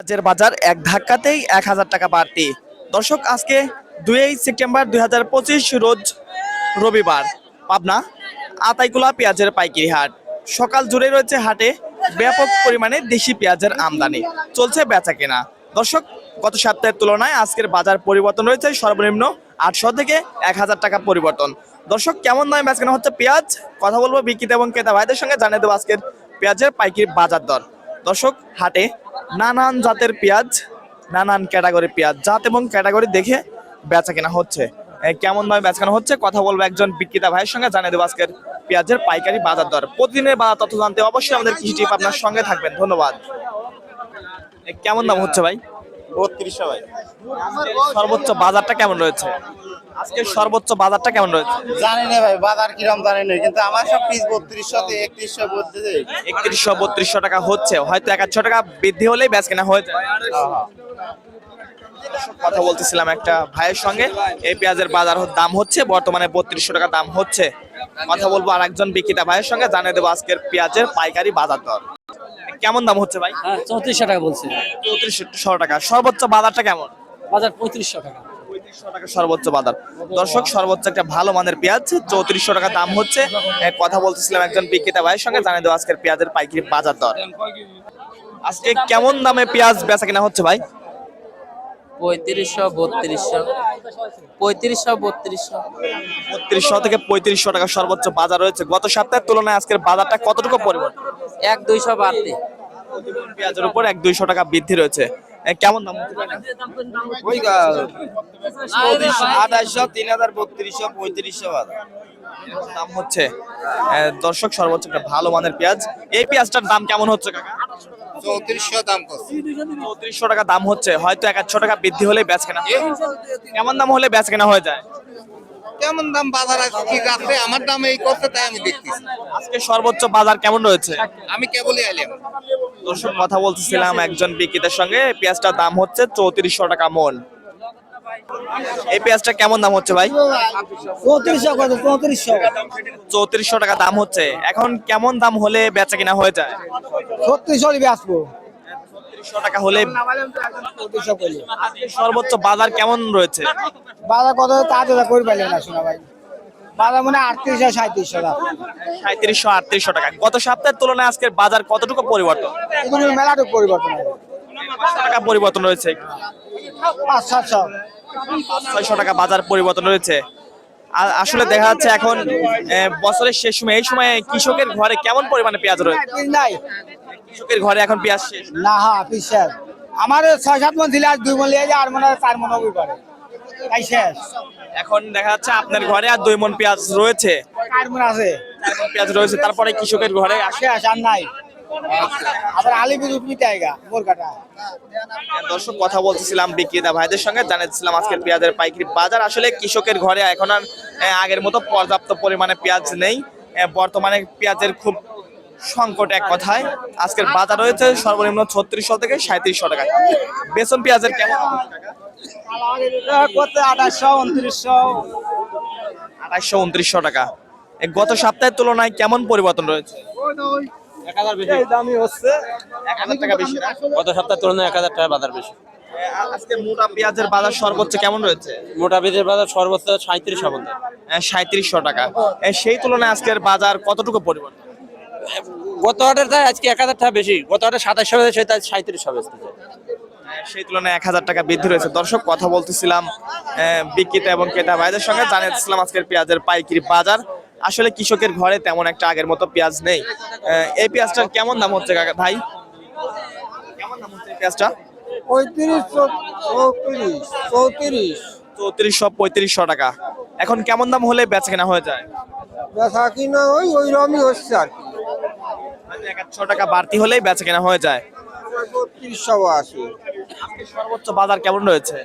পেঁয়াজের বাজার এক ধাক্কাতেই এক হাজার টাকা বাড়তি। দর্শক, আজকে দুই সেপ্টেম্বর দুই হাজার পঁচিশ রোজ রবিবার। পাবনা, আতাইকুলা পেঁয়াজের পাইকারি হাট। সকাল জুড়ে রয়েছে হাটে ব্যাপক পরিমাণে দেশি পেঁয়াজের আমদানি। চলছে বেচা কেনা দর্শক, গত সপ্তাহের তুলনায় আজকের বাজার পরিবর্তন রয়েছে সর্বনিম্ন আটশো থেকে এক হাজার টাকা পরিবর্তন। দর্শক, কেমন দামে বেচা কেনা হচ্ছে পেঁয়াজ? কথা বলব বিক্রেতা এবং ক্রেতা ভাইদের সঙ্গে, জানিয়ে দেবো আজকের পেঁয়াজের পাইকারি বাজার দর। দর্শক হাটে নানান জাতের পেঁয়াজ নানান ক্যাটাগরি পেঁয়াজ জাত এবং ক্যাটাগরি দেখে বেচা কেনা হচ্ছে। কেমন ভাবে বেচা কেনা হচ্ছে কথা বলব একজন বিক্রেতা ভাইয়ের সঙ্গে জানিয়ে দেবো আজকের পেঁয়াজের পাইকারি বাজার দর। প্রতিদিনের বাজার তথ্য জানতে অবশ্যই আমাদের কৃষি টিপ আপনার সঙ্গে থাকবেন। ধন্যবাদ। কেমন দাম হচ্ছে ভাই? বত্রিশশো ভাই। সর্বোচ্চ বাজারটা কেমন রয়েছে? আজকে সর্বোচ্চ বাজারটা কেমন রয়েছে? জানি না ভাই বাজার কিরম জানি না কিন্তু আমার সব পিস বত্রিশশো একত্রিশশো বলতেছে একত্রিশশো বত্রিশশো টাকা হচ্ছে হয়তো এক টাকা বৃদ্ধি হলেই বেচ কেনা হয়ে যায়। কথা বলতেছিলাম একটা ভাইয়ের সঙ্গে এই পেঁয়াজের বাজার দাম হচ্ছে বর্তমানে বত্রিশশো টাকা দাম হচ্ছে। কথা বলব আর একজন বিক্রেতা ভাইয়ের সঙ্গে জানিয়ে দেবো আজকের পেঁয়াজের পাইকারি বাজার দর। কেমন দাম হচ্ছে ভাই? হ্যাঁ চৌত্রিশশো টাকা বলছি। চৌত্রিশশো টাকা সর্বোচ্চ বাজারটা কেমন? বাজার পঁয়ত্রিশশো টাকা। টাকা সর্বোচ্চ বাজার। দর্শক সর্বোচ্চ একটা ভালো মানের পেঁয়াজ চৌত্রিশশো টাকা দাম হচ্ছে। কথা বলতেছিলাম একজন বিক্রেতা ভাইয়ের সঙ্গে জানিয়ে দেবো আজকের পেঁয়াজের পাইকারি বাজার দর। আজকে কেমন দামে পেঁয়াজ বেচা কেনা হচ্ছে ভাই? পঁয়ত্রিশশো বত্রিশশো। পঁয়ত্রিশশো বত্রিশশো। বত্রিশশো থেকে পঁয়ত্রিশশো টাকা সর্বোচ্চ বাজার রয়েছে। গত সপ্তাহের তুলনায় আজকের বাজারটা কতটুকু পরিবর্তন? এক দুইশো বাড়তি। পেঁয়াজের উপর এক দুইশো টাকা বৃদ্ধি রয়েছে। কেমন দাম ওই তিন হাজার বত্রিশশো পঁয়ত্রিশশো দাম হচ্ছে? দর্শক সর্বোচ্চ একটা ভালো মানের পেঁয়াজ। এই পেঁয়াজটার দাম কেমন হচ্ছে কাকা? চৌত্রিশশো দাম চৌত্রিশশো টাকা দাম হচ্ছে। হয়তো এক টাকা বৃদ্ধি হলে বেচ কেনা। কেমন দাম হলে বেচ কেনা হয়ে যায়? কেমন দাম বাজার আছে? ঠিক আছে আমার দাম এই করছে তাই আমি দেখতেছি। আজকে সর্বোচ্চ বাজার কেমন রয়েছে? আমি কেবলই আইলাম। দর্শক কথা বলতেছিলাম একজন বিক্রেতার সঙ্গে। পেঁয়াজটার দাম হচ্ছে চৌত্রিশশো টাকা মন। এই পেঁয়াজটা কেমন দাম হচ্ছে ভাই? চৌত্রিশশো কত চৌত্রিশশো। চৌত্রিশশো টাকা দাম হচ্ছে। এখন কেমন দাম হলে বেচা কিনা হয়ে যায়? ছত্রিশশো বেচবো। টাকা হলে চৌত্রিশশো করলে আজকে সর্বোচ্চ বাজার কেমন রয়েছে? বাজার কত তাড়াতাড়ি করে পাইলে না শোনা ভাই। বাজার মানে আটত্রিশশো সাঁত্রিশশো টাকা। সাঁত্রিশশো আটত্রিশশো টাকা। গত সপ্তাহের তুলনায় আজকের বাজার কতটুকু পরিবর্তন? মেলাটুকু পরিবর্তন টাকা পরিবর্তন রয়েছে। পাঁচ সাতশো। ছয়শো টাকা বাজার পরিবর্তন রয়েছে। আসলে দেখা যাচ্ছে এখন বছরের শেষ সময় এই সময় কৃষকের ঘরে কেমন পরিমাণে পেঁয়াজ রয়েছে নাই। কৃষকের ঘরে এখন পেঁয়াজ শেষ? না হ্যাঁ আমার ছয় সাত মন ছিল আজ দুই মন লিয়ে যায় আর মনে হয় চার মন হবি পারে তাই শেষ। এখন দেখা যাচ্ছে আপনার ঘরে আর দুই মন পেঁয়াজ রয়েছে। চার মন আছে। চার মণ পেঁয়াজ রয়েছে তারপরে কৃষকের ঘরে আসে? আর নাই। আবার আলিপুর উঠবি টাইগা মোর কাটা দর্শক, কথা বিক্রেতা ভাইদের সঙ্গে জানাচ্ছিলাম আজকের পেঁয়াজের পাইকারি বাজার। আসলে কৃষকের ঘরে এখন আর আগের মতো পর্যাপ্ত পরিমাণে পেঁয়াজ নেই। বর্তমানে পেঁয়াজের খুব সংকট এক কথায়। আজকের বাজার রয়েছে সর্বনিম্ন ছত্রিশশো থেকে সাঁত্রিশশো টাকা। বেসন পেঁয়াজের কেমন আঠাশশো উনত্রিশশো। আঠাশশো উনত্রিশশো টাকা। গত সপ্তাহের তুলনায় কেমন পরিবর্তন রয়েছে? এই দামই হচ্ছে? গত সপ্তাহের তুলনায় এক হাজার টাকা বাজার বেশি। আজকে মোটা পেঁয়াজের বাজার সর্বোচ্চ কেমন রয়েছে? মোটা বীজের বাজার সর্বোচ্চ পর্যন্ত সাঁত্রিশশো টাকা। সেই তুলনায় আজকের বাজার কতটুকু পরিবর্তন? গত হাটের তাই আজকে এক হাজার টাকা বেশি। গত হাটে সাতাশশো বেশি সেটা সাঁত্রিশশো বেচতেছে সেই তুলনায় এক হাজার টাকা বৃদ্ধি রয়েছে। দর্শক কথা বলতেছিলাম আহ, বিক্রেতা এবং ক্রেতা ভাইদের সঙ্গে। জানিয়েছিলাম আজকের পেঁয়াজের পাইকারি বাজার। আসলে কৃষকের ঘরে তেমন একটা আগের মতো পেঁয়াজ নেই। এই পেঁয়াজটার কেমন দাম হচ্ছে কাকা ভাই? কেমন দাম হচ্ছে পেঁয়াজটা? পঁয়ত্রিশ চৌত্রিশ চৌত্রিশ। চৌত্রিশশো পঁয়ত্রিশশো টাকা। এখন কেমন দাম হলে বেচা কেনা হয়ে যায়? বেচা কিনা ওই ওই রকমই হচ্ছে আর কি। এক আধশো টাকা বাড়তি হলেই বেচা কেনা হয়ে যায়। আশি। সর্বোচ্চ বাজার কেমন রয়েছে?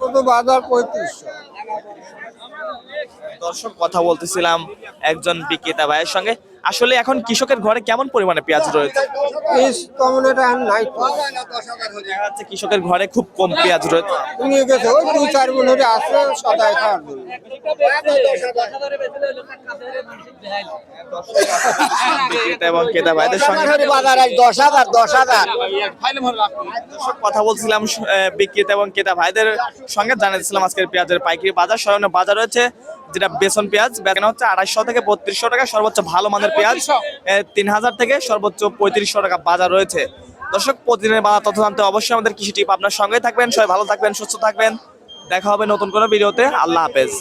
কত বাজার পঁয়ত্রিশশো। দর্শক কথা বলতেছিলাম একজন বিক্রেতা ভাইয়ের সঙ্গে। আসলে এখন কৃষকের ঘরে কেমন পরিমাণে পেঁয়াজ রয়েছে? নাই। কৃষকের ঘরে খুব কম পেঁয়াজ রয়েছে। নিয়ে গেছে ওই দুই চার গুণ আছে সদাই খাওয়ার জন্য। এবং ভাইদের সঙ্গে বাজার দশ হাজার দশ হাজার। কথা বলছিলাম বিক্রেতা এবং ভাইদের সঙ্গে আজকের পেঁয়াজের পাইকারি বাজার বাজার রয়েছে যেটা বেসন পেঁয়াজ বেচা হচ্ছে আড়াইশো থেকে বত্রিশশো টাকা সর্বোচ্চ ভালো মানের পেঁয়াজ তিন হাজার থেকে সর্বোচ্চ পঁয়ত্রিশশো টাকা বাজার রয়েছে। দর্শক প্রতিদিনের বাজার তথ্য জানতে অবশ্যই আমাদের কৃষি টিপ আপনার সঙ্গে থাকবেন। সবাই ভালো থাকবেন সুস্থ থাকবেন। দেখা হবে নতুন কোনো ভিডিওতে। আল্লাহ হাফেজ।